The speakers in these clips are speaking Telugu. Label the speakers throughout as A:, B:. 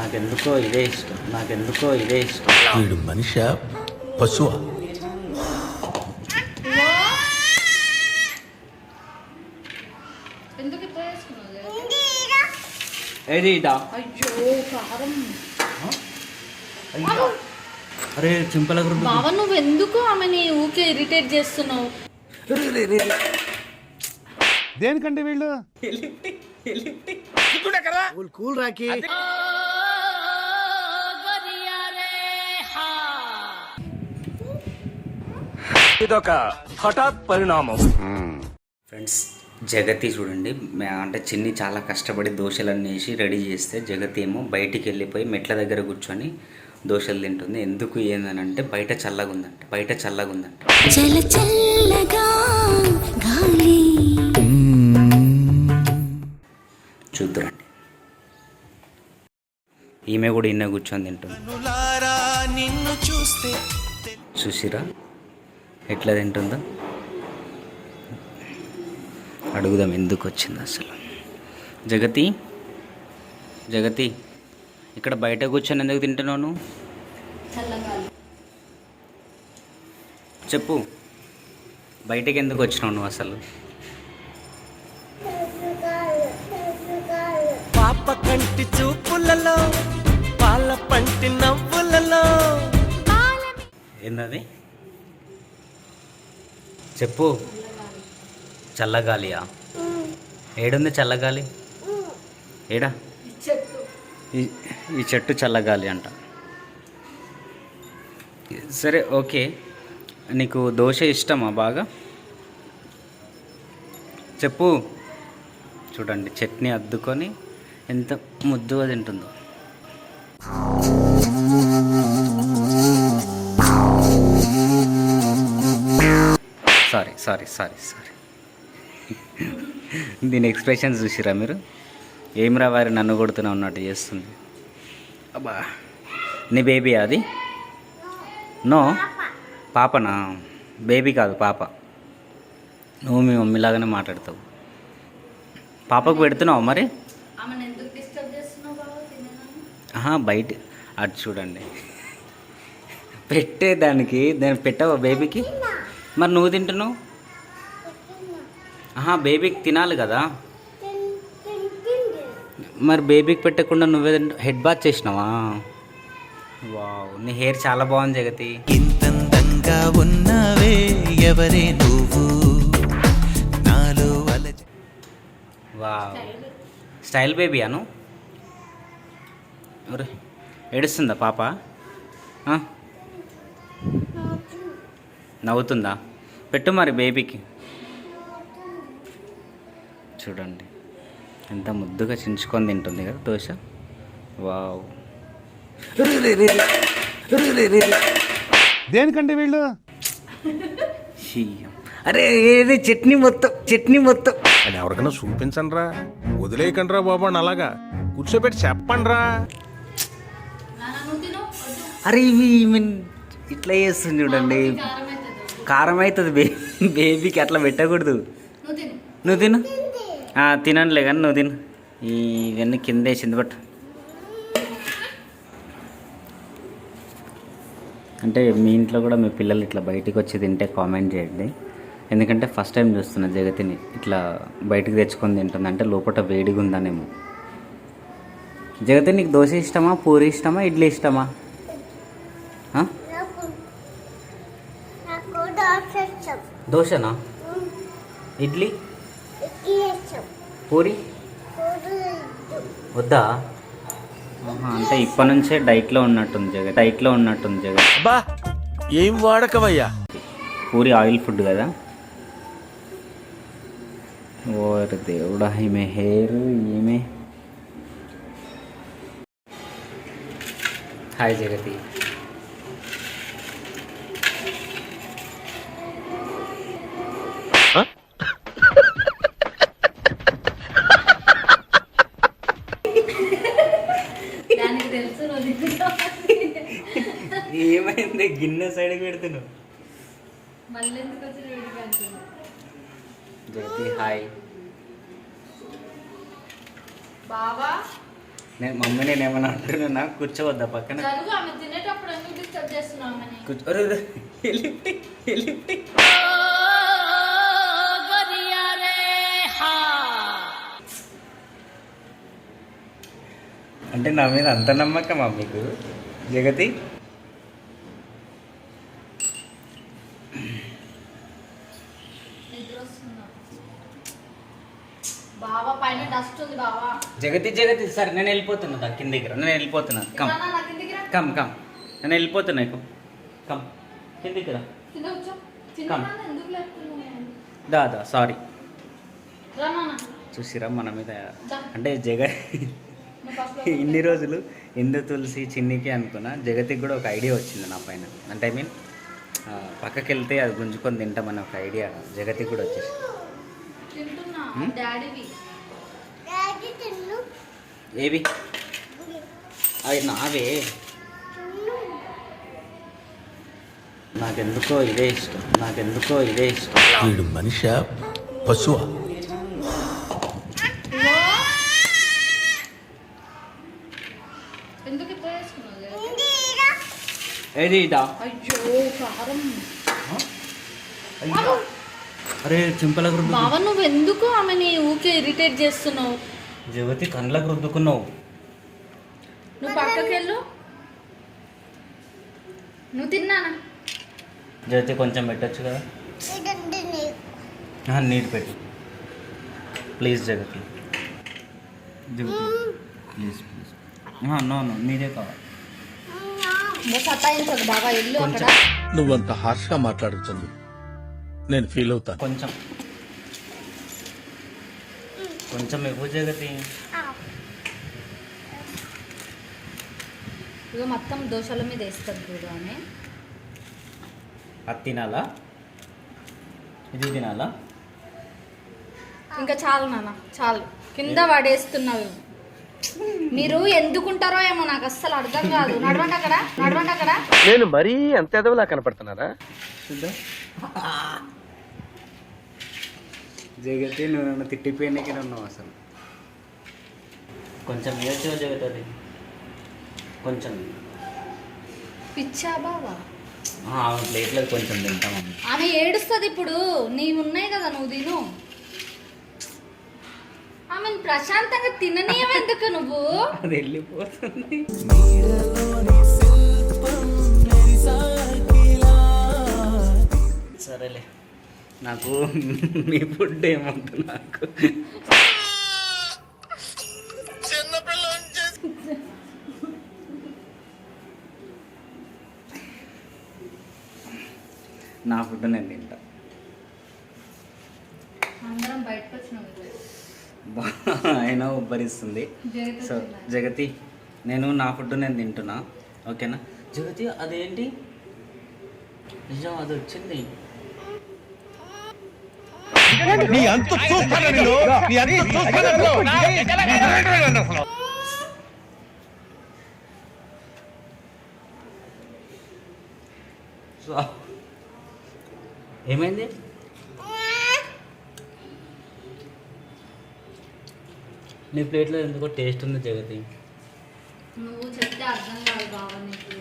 A: నాకెందుకో ఇదే ఇష్టం నాకెందుకో ఇదే ఇష్టం.
B: వీడు మనిష పశువా?
A: ఏది ఇదా? అరే చింపల
C: బావ నువ్వు ఎందుకు ఆమెని ఊకే ఇరిటేట్ చేస్తున్నావు?
D: దేనికండి వీళ్ళు?
E: ఇదొక హఠాత్ పరిణామం.
A: ఫ్రెండ్స్ జగతి చూడండి అంటే చిన్ని చాలా కష్టపడి దోశలన్నీ వేసి రెడీ చేస్తే జగతి ఏమో బయటికి వెళ్ళిపోయి మెట్ల దగ్గర కూర్చొని దోశలు తింటుంది. ఎందుకు ఏందనంటే బయట చల్లగా ఉందంట బయట చల్లగా ఉందంట చూద్దురండి. ఈమె కూడా ఇన్న కూర్చొని తింటుంది.
B: నిన్ను చూస్తే
A: చూసిరా ఎట్లా తింటుందో అడుగుదాం ఎందుకు వచ్చింది అసలు. జగతి జగతి ఇక్కడ బయట కూర్చొని ఎందుకు తింటున్నావు నువ్వు?
C: చల్లగాలి.
A: చెప్పు బయటకి ఎందుకు వచ్చినావు నువ్వు అసలు?
B: పాప కంటి చూపులలో పాల పంటి నవ్వులలో.
A: ఏందది? చెప్పు. చల్లగాలియా? ఏడుంది చల్లగాలి? ఏడా? ఈ ఈ చెట్టు చల్లగాలి అంట. సరే ఓకే. నీకు దోశ ఇష్టమా బాగా? చెప్పు. చూడండి చట్నీ అద్దుకొని ఎంత ముద్దుగా తింటుందో. సారీ సారీ సారీ సారీ దీని ఎక్స్ప్రెషన్స్ చూసిరా మీరు? ఏమిరా వారి నన్ను కొడుతున్నా ఉన్నట్టు చేస్తుంది? అబ్బా నీ బేబీ అది? నో పాపనా? బేబీ కాదు పాప. నువ్వు మీ మమ్మీలాగానే మాట్లాడతావు. పాపకు పెడుతున్నావు మరి? బయట అటు చూడండి. పెట్టేదానికి దాన్ని పెట్టావా బేబీకి మరి నువ్వు తింటున్నావు? ఆహా బేబీకి తినాలి కదా. మరి బేబీకి పెట్టకుండా నువ్వే హెడ్ బాత్ చేసినావా? వావ్ నీ హెయిర్ చాలా బాగుంది జగతి.
B: ఇంతందంగా ఉన్నావే ఎవరే నువ్వు? నాలో
A: వావ్. స్టైల్ బేబీ అను ఏడుస్తుందా పాప? నవ్వుతుందా? పెట్టు మరి బేబీకి. చూడండి. ఎంత ముద్దుగా చించుకొని తింటుంది కదా దోశ. వావ్.
D: దేనికండి వీళ్ళు.
A: అరే ఏది చట్నీ మొత్తం చట్నీ మొత్తం.
F: అని ఎవరికైనా చూపించండి రా వదిలేయకండి రా బాబు అని అలాగా. కూర్చోబెట్టి చెప్పండి రా.
A: అరే ఇవి ఇట్లా చేస్తుంది చూడండి.
C: కారం అవుతుంది
A: బే బేబీకి అట్లా పెట్టకూడదు.
C: నువ్వు తిను.
A: నువ్వు కానీ నువ్వు తిను. ఇవన్నీ కింద వేసింది బట్ అంటే మీ ఇంట్లో కూడా మీ పిల్లలు ఇట్లా బయటికి వచ్చి తింటే కామెంట్ చేయండి. ఎందుకంటే ఫస్ట్ టైం చూస్తున్నా జగతిని. ఇట్లా బయటికి తెచ్చుకొని తింటుంది. అంటే లోపల వేడిగా ఉందనేమో జగతి నీకు దోశ ఇష్టమా పూరి ఇష్టమా ఇడ్లీ ఇష్టమా ఆ?
G: నాకు దోశ ఇష్టం
A: దోశనా? ఇడ్లీ? పూరి? వద్దా? అంటే ఇప్పటి నుంచే డైట్లో ఉన్నట్టుంది జగత్ డైట్లో ఉన్నట్టుంది జగత్
B: బా ఏం వాడకవయ్యా?
A: పూరి ఆయిల్ ఫుడ్ కదా? ఓరి దేవుడా ఈమె హెయిర్ ఈమె. హాయ్ జగతి
C: దానికి తెలుసు నువ్వు తింటావు
A: గిన్నె సైడ్కి పెడుతున్నావు. జగతి హాయ్.
C: బావా?
A: నేను మమ్మీ నేను ఏమన్నా అంటున్నా కూర్చోవద్దా పక్కన.
C: జరుగు ఆమె తినేటప్పుడు ఎందుకు డిస్టర్బ్ చేస్తున్నామని
A: కూర్చో అరే, అరే, ఎలిపి, ఎలిపి. అంటే నా మీద అంత నమ్మకమా మీకు? జగతి
C: నిద్ర వస్తుందా బావా పైన డస్ట్ ఉంది బావా
A: జగతి జగతి సరే నేను వెళ్ళిపోతున్నా దా కిందికి రా నేను వెళ్ళిపోతున్నా. కమ్ కమ్ కమ్ నేను వెళ్ళిపోతున్నా కమ్
C: కింద కూర్చో.
A: Come.
C: చిన్న ఎందుకు లేపుతున్నావు
A: దా దా సారీ చూసిరా మన మీద. అంటే జగ ఇన్ని రోజులు ఎందు తులసి చిన్నికి అనుకున్నా. జగతికి కూడా ఒక ఐడియా వచ్చింది నా పైన. అంటే ఐ మీన్ పక్కకి వెళ్తే అది గుంజుకొని తింటామని ఒక ఐడియా జగతికి కూడా వచ్చేసి ఏవి? అవి నావే. నాకెందుకో ఇదే ఇష్టం నాకెందుకో ఇదే ఇష్టం.
B: వీడు మనిష? పశువా?
A: ఏది ఇదా. అరే రుద్దు
C: బావ నువ్వు ఎందుకు ఆమెని ఊకే ఇరిటేట్ చేస్తున్నావు?
A: జగతి కండ్లకు రుద్దుకున్నావు.
C: నువ్వు పక్కకి వెళ్ళు నువ్వు తిన్నానా
A: జగతి కొంచెం పెట్టచ్చు కదా? నీట్ పెట్టు. Please Jagathi. Jagathi please please. No no నీదే కావాలి.
C: సతాయించదు ఇల్లు
F: నువ్వంత హార్ష్గా మాట్లాడుతుంది. నేను ఫీల్ అవుతాను.
A: కొంచెం. కొంచెం ఇవ్వు జగతి
C: ఇక మొత్తం దోశల మీద వేస్తుంది చూడు ఆమె.
A: అది తినాలా? ఇది తినాలా?
C: ఇంకా చాలు నాన్న చాలు. కింద పడేస్తున్నావు. మీరు ఎందుకుంటారో ఏమో నాకు అస్సలు అర్థం కాదు. నడవండి అక్కడ నడవండి అక్కడ.
E: నేను మరీ అంత ఎదవలా కనపడుతున్నారా?
A: చూద్దాం. జగతి నువ్వు నన్ను తిట్టిపోయినకి ఉన్నావు అసలు? కొంచెం ఇవ్వచ్చు జగతి అది? కొంచెం.
C: పిచ్చా బావా?
A: ఆ, ఆమె ప్లేట్లో కొంచెం తింటామమ్మా
C: ఆమె ఏడుస్తుంది ఇప్పుడు. నీవు ఉన్నాయి కదా నువ్వు తిను. ఆమెను ప్రశాంతంగా తిననీయవెందుకు నువ్వు?
A: అది వెళ్ళిపోతుంది. సరేలే. నాకు మీ ఫుడ్ ఏమొద్దు నాకు. నా ఫుడ్ నేను తింటా. అయినా ఉబ్బరిస్తుంది. సో జగతి నేను నా ఫుడ్ నేను తింటున్నా. ఓకేనా? జగతి అదేంటి? నిజం అది వచ్చింది
F: నీ అంత చూస్తాను నేను. నీ అంత చూస్తాను నేను.
A: సో. ఏమైంది? నీ ప్లేట్లో ఎందుకో టేస్ట్ ఉంది జగతి.
C: నువ్వు చెప్తే అర్థం కాదు బావ నీకు.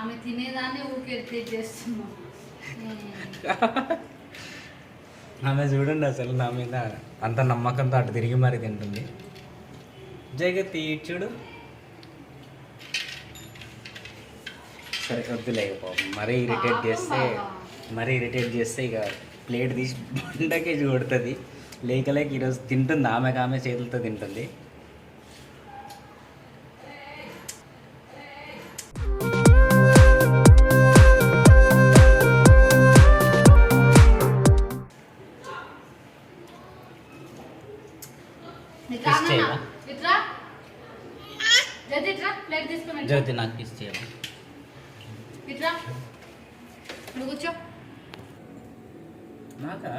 C: ఆమె తినేదాన్ని ఊకే చేస్తున్నావు.
A: ఆమె చూడండి అసలు నా మీద అంత నమ్మకంతో అటు తిరిగి మరి తింటుంది. జగతి చూడు. సరే వద్దులే పాపం మరీ ఇరిటేట్ చేస్తే. మరీ ఇరిటేట్ చేస్తే ఇక ప్లేట్ తీసి బండకేసి కొడుతుంది. లేక లేక ఈరోజు తింటుంది ఆమెకు ఆమె చేతులతో తింటుంది. జగతి నాకు కిస్ చేయాలి
C: ఇట్రా. నువ్వు కూర్చో.
A: నాకా?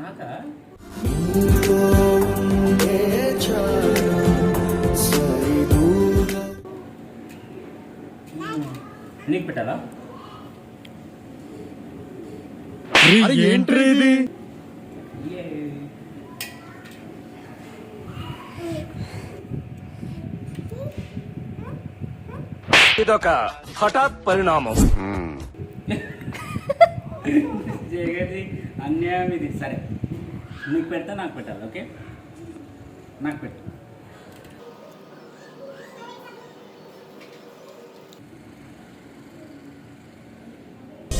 A: నాకా? నీకు పెట్టాలా?
F: ఏంట్రీ ఇది
E: ఇదొక హఠాత్ పరిణామం.
A: జగతి అన్యాయం ఇది. సరే. నీకు పెడతా నాకు పెట్టాలి ఓకే? నాకు పెట్టు.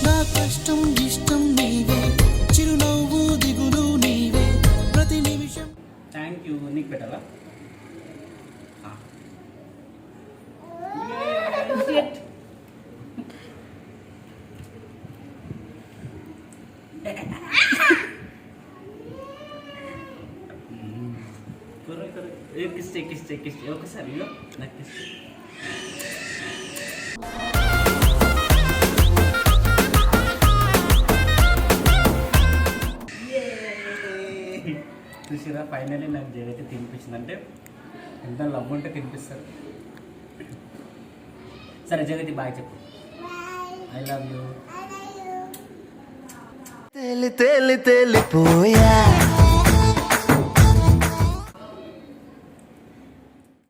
H: నా కష్టం ఇష్టం నీవే. చిరునవ్వు దిగులు నీవే. ప్రతి నిమిషం
A: థ్యాంక్ యూ నీకు పెట్టాలా? ఒకసారి ఇగో నాకు ఇస్తే చూసిరా? ఫైనల్లీ నాకు జగతి తినిపించింది అంటే ఎంత లవ్ ఉంటే తినిపిస్తారు. సరే జగతి బాయ్ చెప్పు. ఐ లవ్ యూ
H: తేలి తేలి తేలిపోయా.